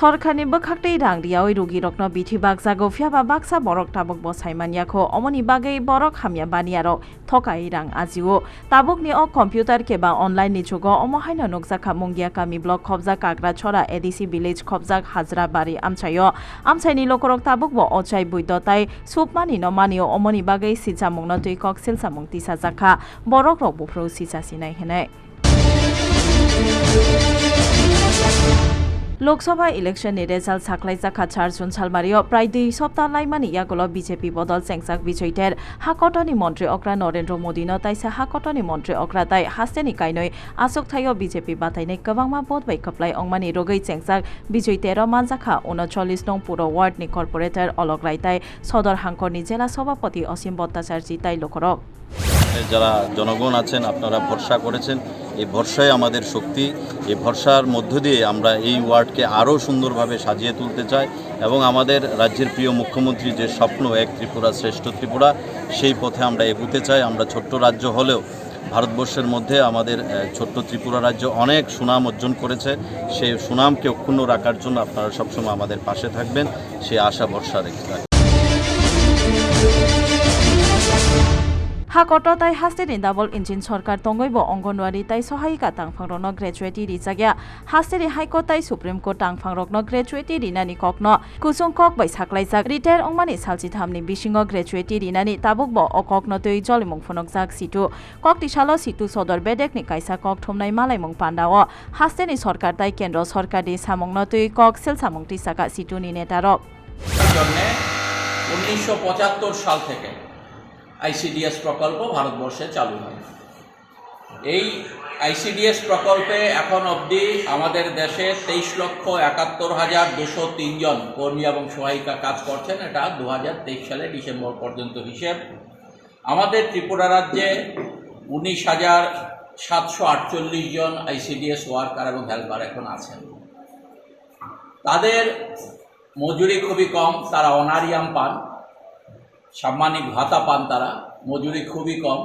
सरकारनि बोखाक्दै रां रियावै रुगि रक्न बिथि बागजागौ फियाबा बाक्सा बरक ताबुक बसाइमानियाखौ अमनि बागै बरक हामिया बानियारक थकाइ रां आजिओ ताबुकनि अ कम्पिउटार केबा अनलाइन नि जुगाव अमहायनो नुकजाखा मुंगिया कामि ब्लक खबजा काग्रा छरा एडिसि भिलेज खबजाक हाजरा बारि आमचायो आमचाइनि लकरक ताबुक ब अचाइ बुइदताइ सुपमानि नमानियो अमनि बागै सिजा मुंनो तुइकक सिलसा मुं तिसा जाखा बरक रक बुफ्रौ सिसा सिनाय हेनाय লোকসভা ইলেকশনनि রেজাল্ট সাকলাইজাখা চারজন সালমারিও প্রায় দুই সপ্তাহ লাইমানি ইয়াগল বিজেপি বদল চেংচাক বিজয়ীদের। হাকটনি মন্ত্রী অগ্রা নরেন্দ্র মোদী ন তাইসা হাকটনি মন্ত্রী অগ্রা তাই হাস্তেনি কাইনই আসক থাইও বিজেপি বাতাইনে কবাংমা বদ বাই খপলাই অংমানি রগৈ চেংচাক। বিজয়ী তেরো মানজাখা উনচল্লিশ নং পুরো ওয়ার্ডনি কর্পোরেটর অলগ্রাই তাই। সদর হাঙ্করনি জেলা সভাপতি অসীম ভট্টাচার্যী তাই লোকরক যারা জনগণ আছেন, আপনারা ভরসা করেছেন। এই ভরসাই আমাদের শক্তি এই ভরসার মধ্য দিয়ে আমরা এই ওয়ার্ডকে আরও সুন্দরভাবে সাজিয়ে তুলতে চাই এবং আমাদের রাজ্যের প্রিয় মুখ্যমন্ত্রী যে স্বপ্ন, এক ত্রিপুরা শ্রেষ্ঠ ত্রিপুরা, সেই পথে আমরা এগুতে চাই। আমরা ছোট্ট রাজ্য হলেও ভারতবর্ষের মধ্যে আমাদের ছোট্ট ত্রিপুরা রাজ্য অনেক সুনাম অর্জন করেছে। সেই সুনামকে অক্ষুণ্ণ রাখার জন্য আপনারা সবসময় আমাদের পাশে থাকবেন। সেই আশা, ভরসা রেখে থাকবেন হাকট তাই হাস্তেনি ডাবল ইঞ্জিন সরকার তঙ্গইব অঙ্গনওয়াড়ি তাই সহায়িকা টাংফাংরকন গ্রেজুয়েটি রিজাগিয়া হাস্তেনি হাইকোর্ট তাই সুপ্রিম কোর্ট টাংফাংরকন গ্রেজুয়েটি রিনানি ককন কুসুং কক bai সাকলাইজাক রিটায়ার অংমানি সালচিথামনি বিশিঙ্গ গ্রেজুয়েটি রিনানি তাবুকব অককন তৈ জলিমুং ফনকজাক সিটু ককটি সালো সিটু সদর বেডেকনি কাইসা কক থমনাই মালাইমুং পান্ডাও হাস্তেনি সরকার তাই কেন্দ্র সরকারি সামংন তৈ কক সেল সামং টিসাকা সিটুনি নেতারক জন্যে উনিশশো সাল থেকে আইসিডিএস প্রকল্প ভারতবর্ষে চালু হয়। এই আইসিডিএস প্রকল্পে এখন অবধি আমাদের দেশে তেইশ লক্ষ একাত্তর হাজার দুশো তিনজন কর্মী এবং সহায়িকা কাজ করছেন। এটা দু হাজার তেইশ সালে ডিসেম্বর পর্যন্ত হিসেব। আমাদের ত্রিপুরা রাজ্যে উনিশ হাজার সাতশো আটচল্লিশ জন আইসিডিএস ওয়ার্কার এবং হেল্পার এখন আছেন। তাদের মজুরি খুবই কম, তারা অনারিয়াম পান। সাম্মানিক ভাতা পান তারা, মজুরি খুবই কম।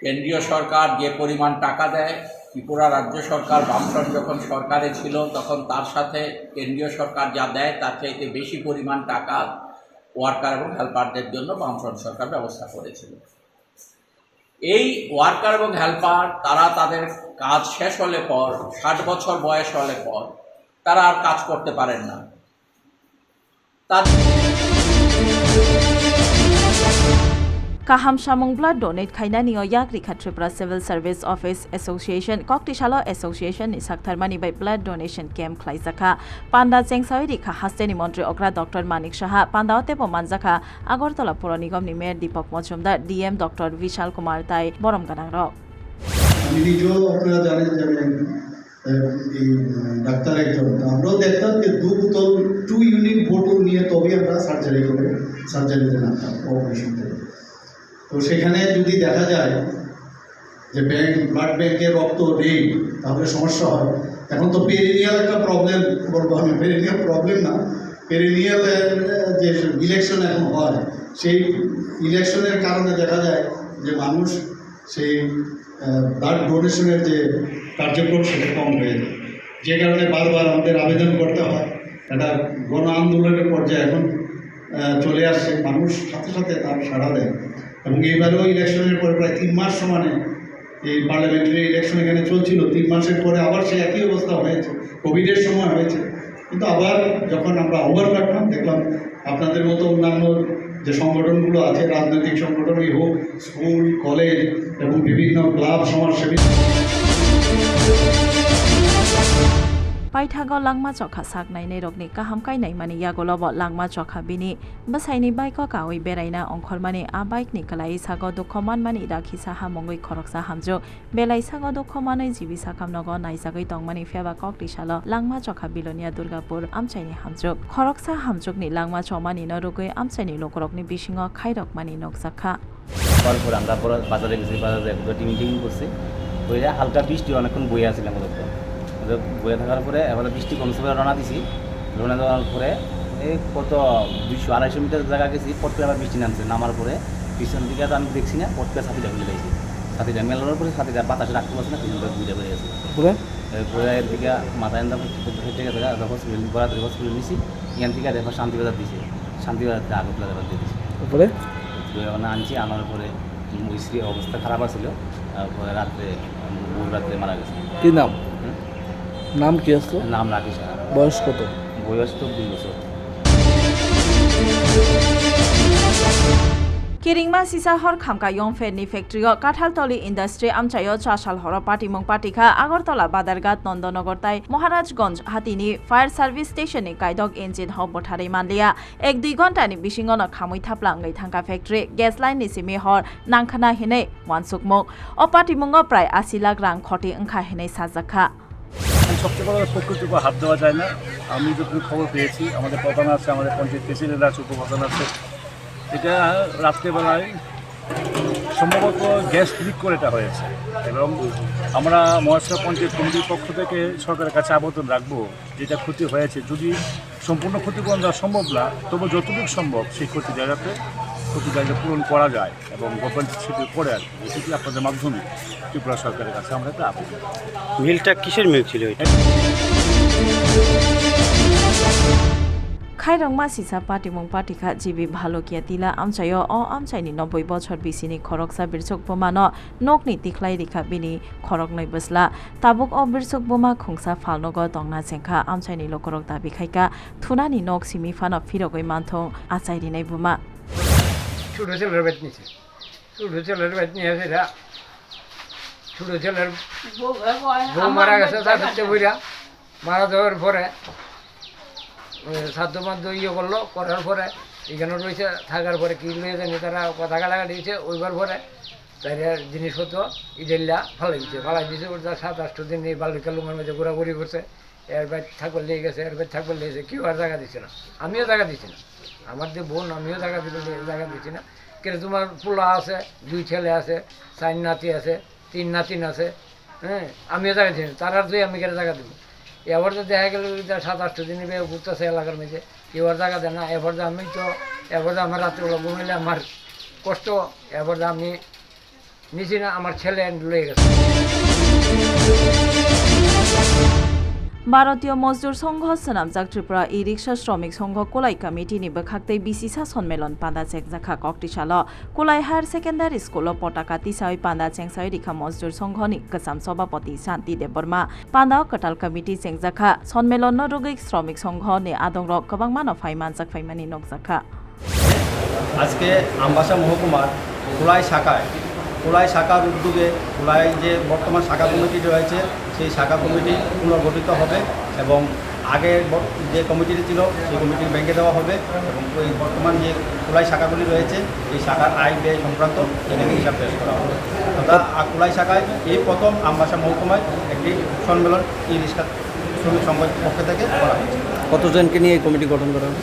কেন্দ্রীয় সরকার যে পরিমাণ টাকা দেয়, ত্রিপুরা রাজ্য সরকার, বামফ্রন্ট যখন সরকারে ছিল, তখন তার সাথে কেন্দ্রীয় সরকার যা দেয়, তার চাইতে বেশি পরিমাণ টাকা ওয়ার্কার এবং হেল্পারদের জন্য বামফ্রন্ট সরকার ব্যবস্থা করেছিল। এই ওয়ার্কার এবং হেল্পার, তারা তাদের কাজ শেষ হলে পর, ষাট বছর বয়স হলে পর, তারা আর কাজ করতে পারেন না। তার Kaham Shamong Blood Donate Khainani o Yak Rikha Tripura Civil Service Office Association Kokti Shalo Association ni Saktharmani by Blood Donation Camp Khlaizaka Panda Chengsai Rikha Hasteni Dr. Manik Shaha Panda Otepo Manjaka Agartala Pura Nigam ni Mayor Deepak Majumdar DM Dr. Vishal Kumar Tai Borom Ganang Rok আমি নিজেও আপনারা জানেন যে এই doctor একজন আমরাও দেখতাম যে দু বোতল টু ইউনিট বোতল নিয়ে তবেই আমরা সার্জারি করে সার্জারিতে নামতাম অপারেশন থেকে তো সেখানে যদি দেখা যায় যে ব্যাংক ব্লাড ব্যাংকে রক্ত নেই, তাহলে সমস্যা হয়। এখন তো পেরিনিয়াল একটা প্রবলেম বলব আমি পেরিনিয়াল প্রবলেম না। পেরিনিয়াল যে ইলেকশন এখন হয়, সেই ইলেকশনের কারণে দেখা যায় যে মানুষ সেই ব্লাড ডোনেশনের যে কার্যক্রম সেটা কম হয়ে যায়। যে কারণে বারবার আমাদের আবেদন করতে হয়। একটা গণ আন্দোলনের পর্যায়ে এখন চলে আসছে। মানুষ সাথে সাথে তার সাড়া দেয়। এবং এইবারেও ইলেকশনের পরে প্রায় তিন মাস সমানে এই পার্লামেন্টারি ইলেকশন এখানে চলছিল, তিন মাসের পরে আবার সে একই অবস্থা হয়েছে, কোভিডের সময় হয়েছে। কিন্তু আবার যখন আমরা ওভার কাটলাম দেখলাম আপনাদের মতো অন্যান্য যে সংগঠনগুলো আছে, রাজনৈতিক সংগঠনই হোক, স্কুল, কলেজ এবং বিভিন্ন ক্লাব, সমাজসেবী পাইথাগ লংমা চখা সাক নাই রোগ নি কাহাম কাইনাই মানে ইয়াগোলব লংমা চখা বিনি বসাইনি বাইক কাউই বেড়াইনা অংখরমানে আ বাইক নি কলাই সাগ দুখমান মানে রাখি সাহা মঙ্গই খরক সাহামজো বেলাই সাগ দুখমানে জিবি সাকাম নগ নাইজাগৈ দংমানে ফেবা কক দিশাল লংমা চখা বিলনিয়া দুর্গাপুর আমচাইনি হামজোগ খরক সাহামজোগ নি লংমা চমানি ন রোগে আমচাইনি লোকরক নি বিশিং খাইরক মানে নকজাখা তারপর আমরা বাজারে গেছি বাজারে একটা টিম টিম করছি হালকা বৃষ্টি অনেকক্ষণ বই আসছিলাম বয়ে থাকার পরে এবার বৃষ্টি কমছে বলে রওনা দিছি। রওনা দেওয়ার পরে এই কত দুইশো আড়াইশো মিটার জায়গা গেছি পট করে আবার বৃষ্টি নামছে। নামার পরে পিছন দিকে তো আমি দেখছি না পট করে ছাতিটা খুলে দিয়েছি। ছাতিটা মেলানোর পরে ছাতিটা বাতাসে রাখতে পারছে না তিন দুইটা বেড়ে গেছে। এরপরে এর দিকে মাথায় এনে হেঁটে গেছে হসপিটাল বরাদ হসপিটাল নিছি। এখান থেকে দেখো শান্তিবাজার দিছে। শান্তিবাজার আগে প্লাজার দিয়েছে তারপরে? ওখানে আনছি আনার পরে স্ত্রীর অবস্থা খারাপ আছিল। তারপরে রাত্রে রাত্রে মারা গেছে। কি নাম? নাম কি আসলো? নাম রাখিস বয়স কত? বয়স তো দুই বছর। কিরিংমা সিসা হর খামকা ইয়ং ফেনি ফ্যাক্টরিও কাঁঠালতলি ইন্ডাস্ট্রি আমচাইও চাশাল হর পাটিমং পাটিখা আগরতলা বাদারঘাট নন্দনগর তাই মহারাজগঞ্জ হাতিনি ফায়ার সার্ভিস স্টেশনে কাইদক ইঞ্জিন হব বঠারে মানলিয়া। এক দুই ঘন্টানি বিশিঙন খামুই থাপলাঙ্গै থাকা ফ্যাক্টরি গ্যাস লাইন নিসিমি হর নাংখানা হিনে ওয়ানসুকমক পাটিমঙ্গ প্রায় আশি লাখ রাং খটি ওংখা হিনে সাজাখা। সবচেয়ে বড় প্রকৃতিকে হাত দেওয়া যায় না। আমি যতটুকু খবর পেয়েছি, আমাদের প্রধান আছে, আমাদের পঞ্চায়েত প্রেসিডেন্ট আছে, উপপ্রধান আছে। এটা রাত্রেবেলায় সম্ভবত গ্যাস লিক করে এটা হয়েছে। এবং আমরা মহেশপুর পঞ্চায়েত কমিটির পক্ষ থেকে সরকারের কাছে আবেদন রাখব, যেটা ক্ষতি হয়েছে। যদি সম্পূর্ণ ক্ষতিপূরণ দেওয়া সম্ভব না, তবু যতটুকু সম্ভব সেই ক্ষতি জায়গাতে জায়গা পূরণ করা যায় এবং গভর্নমেন্ট সেটি করে আর। এটি আপনাদের মাধ্যমে? ত্রিপুরা সরকারের কাছে আমরা একটা আবেদন মিলটা কিসের মিল ছিল এটা? খাইরংমা সিসা পাটিমং পাটিখা জিবি ভালো কিয়া তিলা আমচাইও অ আমচাইনি নব্বই বছর বিসিনি খরকসা বিরসক বোমানো নকনি তিখলাই রিখা বিনি খরক নই বসলা। তাবুক অ বিরসক বোমা খুংসা ফালনগ তংনা চেংখা আমচাইনি লকরক দাবি খাইকা। থুনানি নক সিমি ফান ফিরগই মানথং। আচাইরি নাই বুমা। ছোটো ছেলের বাড়ি নিয়েছে ছোটো ছেলের বাড়ি নিয়ে সেটা ছোটো ছেলের বউ মারা গেছে তার সাথে বইরা। মারা যাওয়ার পরে সাধ্য মাধ্য ইয়ে করল করার পরে এখানে রয়েছে থাকার পরে কি নিয়ে জানি তারা কথা কাটাকা দিয়েছে ওইবার পরে তাই জিনিসপত্র ইডেল্লা ফালাই দিচ্ছে ফালাই দিয়েছে ওর সাত আষ্ট দিন এই বালিকা লুমের মধ্যে ঘোরাঘুরি করছে। এর থাকবার লেগে গেছে এর বাড়ি থাকবার লেগেছে কেউ আর জায়গা দিচ্ছে না। আমিও জায়গা দিচ্ছি না। আমার যে বোন, আমিও জায়গা দিতে জায়গা দিচ্ছি না। কিন্তু তোমার পোলা আছে, দুই ছেলে আছে, চার নাতি আছে, তিন নাতিন আছে হ্যাঁ আমিও জায়গা দিচ্ছি তার আর দুই আমি কেটে জায়গা দেবো। এবার তো দেখা গেল সাত আষ্ট দিন বে ঘুরতেছে এলাকার কেউ আর জায়গা দেয় না। এবার আমি তো, এবার আমার রাত্রিবেলা ঘুমাইলে আমার কষ্ট, এবার আমি নিছি না, আমার ছেলে লয়ে গেছে। ভারতীয় মজদুর সংঘ সনামজাক ত্রিপুরা ই রিক্সা শ্রমিক সংঘ কোলাই কমিটিনি বখাক্তै বিসিসা সন্মেলন পান্দা চেকজাখা ককটিসাল কোলাই হায়ার সেকেন্ডারি স্কুল পতাকা তিসাই পান্দা চেংসাই রিখা মজদুর সংঘনি কসাম সভাপতি শান্তি দেববর্মা পান্দা কটাল কমিটি চেংজাখা সন্মেলন রুগৈ শ্রমিক সংঘ নে আদং রক কবাং মানো ফাইমান জাক ফাইমানি নকজাখা আজকে আমবাসা মহকুমার কুলাই শাখায় কুলাই শাখার উদ্যোগে কুলাই যে বর্তমান শাখা কমিটি রয়েছে সেই শাখা কমিটি পুনর্গঠিত হবে এবং আগের যে কমিটিটি ছিল সেই কমিটি ব্যাংকে দেওয়া হবে এবং ওই বর্তমান যে কুলাই শাখাগুলি রয়েছে এই শাখার আয় ব্যয় সংক্রান্ত এখানে হিসাব পেশ করা হবে। অর্থাৎ আ- কুলাই শাখায় এই প্রথম আমবাসা মহকুমায় একটি সম্মেলন ই রিক্সা শ্রমিক সংঘের পক্ষ থেকে করা হয়েছে। কতজনকে নিয়ে এই কমিটি গঠন করা হবে?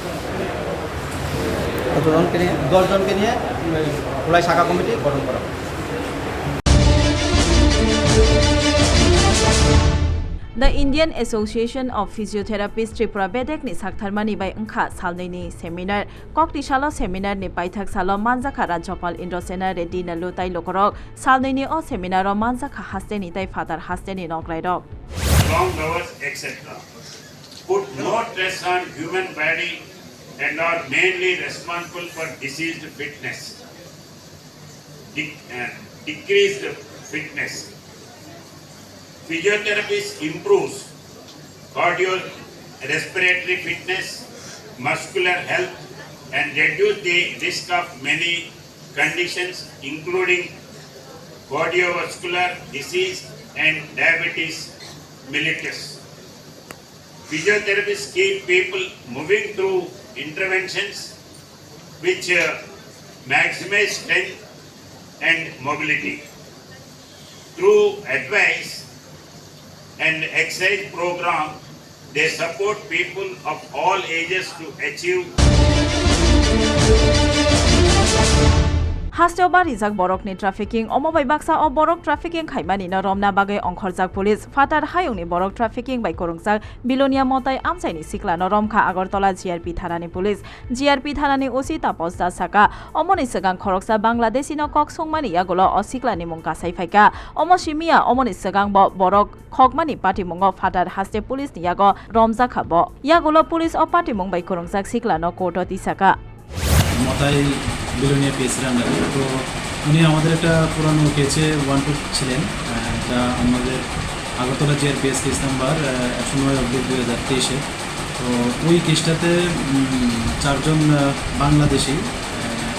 কতজনকে নিয়ে? দশজনকে নিয়ে এই কুলাই শাখা কমিটি গঠন করা হবে। The Indian Association of Physiotherapists Tripura Bedek ni saktarmani bai engkha salnei ni seminar kokti salo seminar ni paithak salo manjaka rajyapal Indrasena Reddy na lutai lokorok salnei ni o seminar o manjaka haste ni tai father haste ni nokrai rok wrongdoers, etc. Put no stress on human body and are mainly responsible for diseased fitness. De- uh, decreased fitness. Physiotherapy improves cardio respiratory fitness, muscular health, and reduce the risk of many conditions including cardiovascular disease and diabetes mellitus. Physiotherapists keep people moving through interventions which uh, maximize strength and mobility. Through advice and exercise program, they support people of all ages to achieve হাস্তেও বা রিজাক বরকনি trafficking অমবাই Baksa অ বরক trafficking খাইমানি ন রমনা বাগে অংখরজাক police ফাটার হায়ংনি বরক trafficking by করংজাক Belonia মতাই আমচাইনি সিকলা ন রমখা Agartala GRP থানানি পুলিশ জিআরপি থানানি ওসি তাপস দাস সাকা অমনি সিগাং খরকসা বাংলাদেশি ন কক সংমানি ইয়াগুলো অ সিকলানি মুং কাসাই ফাইকা, অম সিমিয়া অমনি সিগাং ব বরক খকমানি পাটি মুং ফাটার হাস্তে পুলিশ নিয়াগ রমজা খাব, ইয়াগুলো পুলিশ অ পাটি মুং বাই করংজাক সিকলা ন কোর্ট তিসাকা মতাই বিলোনিয়া পেয়েছিলেন আন্ডারে তো উনি আমাদের একটা পুরানো কেসে ওয়ান টু ছিলেন। যা আমাদের আগরতলা জিআরপিএস কেস নাম্বার একশো নয় অব্দি দুই হাজার তেইশে। তো ওই কেসটাতে চারজন বাংলাদেশি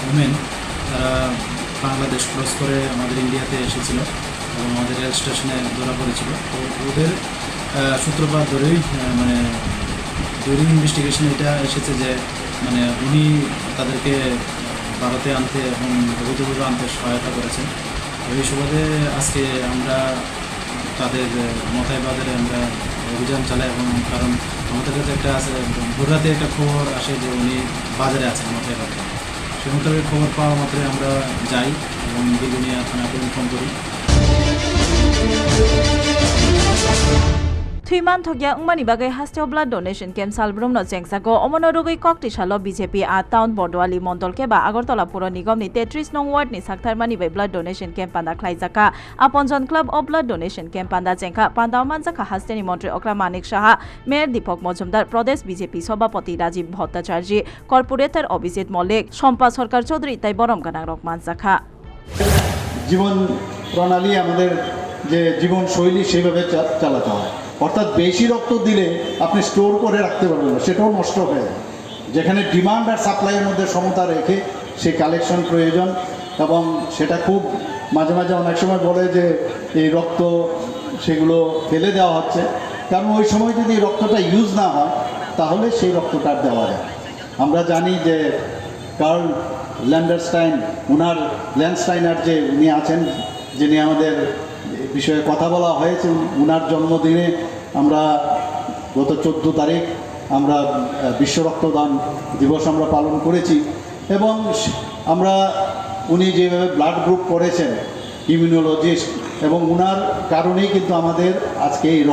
উমেন তারা বাংলাদেশ ক্রস করে আমাদের ইন্ডিয়াতে এসেছিল এবং আমাদের রেল স্টেশনে ধরা পড়েছিল। তো ওদের সূত্রপাত ধরেই মানে ডিউরিং ইনভেস্টিগেশন এটা এসেছে যে মানে উনি তাদেরকে ভারতে আনতে এবং অবৈধভাবে আনতে সহায়তা করেছেন। এই সুবাদে আজকে আমরা তাদের মতায় বাজারে আমরা অভিযান চালাই এবং কারণ আমাদের কাছে একটা আছে, ভোররাতে একটা খবর আসে যে উনি বাজারে আছেন মতায় বাজারে সে মোতাবেক খবর পাওয়া মাত্রই আমরা যাই এবং বেগুনিয়া থানাকে ইনফর্ম করি। থুইমান থকিয়া উংমানি বাগে হাস্তেও ব্লাড ডোনেশন ক্যাম্প সালব্রুম ন জেংসাগো অমনরুগৈ ককটি সালো বিজেপি আ টাউন বরদোয়ালি মন্ডল কে বা আগরতলা পুর নিগম নি তেত্রিশ নং ওয়ার্ড নি সাকথারমানি বাই ব্লাড ডোনেশন ক্যাম্প পান্দা খ্লাইজাকা Apanjan club of blood donation camp পান্দা জেংকা পান্দাও মানজাকা হাস্তেনি মন্ত্রী অক্রা মানিক সাহা মেয়র দীপক মজুমদার প্রদেশ বিজেপি সভাপতি রাজীব ভট্টাচার্য কর্পোরেটর অভিজিৎ মল্লিক শম্পা সরকার চৌধুরী তাই বরম গানাং রক মানজাকা জীবন প্রণালী আমাদের যে জীবন শৈলী, সেইভাবে চালাতে হয়। অর্থাৎ বেশি রক্ত দিলে আপনি স্টোর করে রাখতে পারবেন না, সেটাও নষ্ট হয়ে যায়। যেখানে ডিমান্ড আর সাপ্লাইয়ের মধ্যে সমতা রেখে সেই কালেকশন প্রয়োজন এবং সেটা খুব মাঝে মাঝে অনেক সময় বলে যে এই রক্ত সেগুলো ফেলে দেওয়া হচ্ছে। কারণ ওই সময় যদি রক্তটা ইউজ না হয়, তাহলে সেই রক্তটা দেওয়া যায় আমরা জানি যে কার্ল ল্যান্ডারস্টাইন ওনার ল্যান্ডস্টাইনার যে উনি আছেন, যিনি আমাদের বিষয়ে কথা বলা হয়েছে ওনার জন্মদিনে আমরা গত চোদ্দ তারিখ আমরা বিশ্ব রক্তদান দিবস আমরা পালন করেছি এবং আমরা উনি যেভাবে ব্লাড গ্রুপ করেছেন, ইমিউনোলজিস্ট এবং উনার কারণেই কিন্তু আমাদের আজকে এই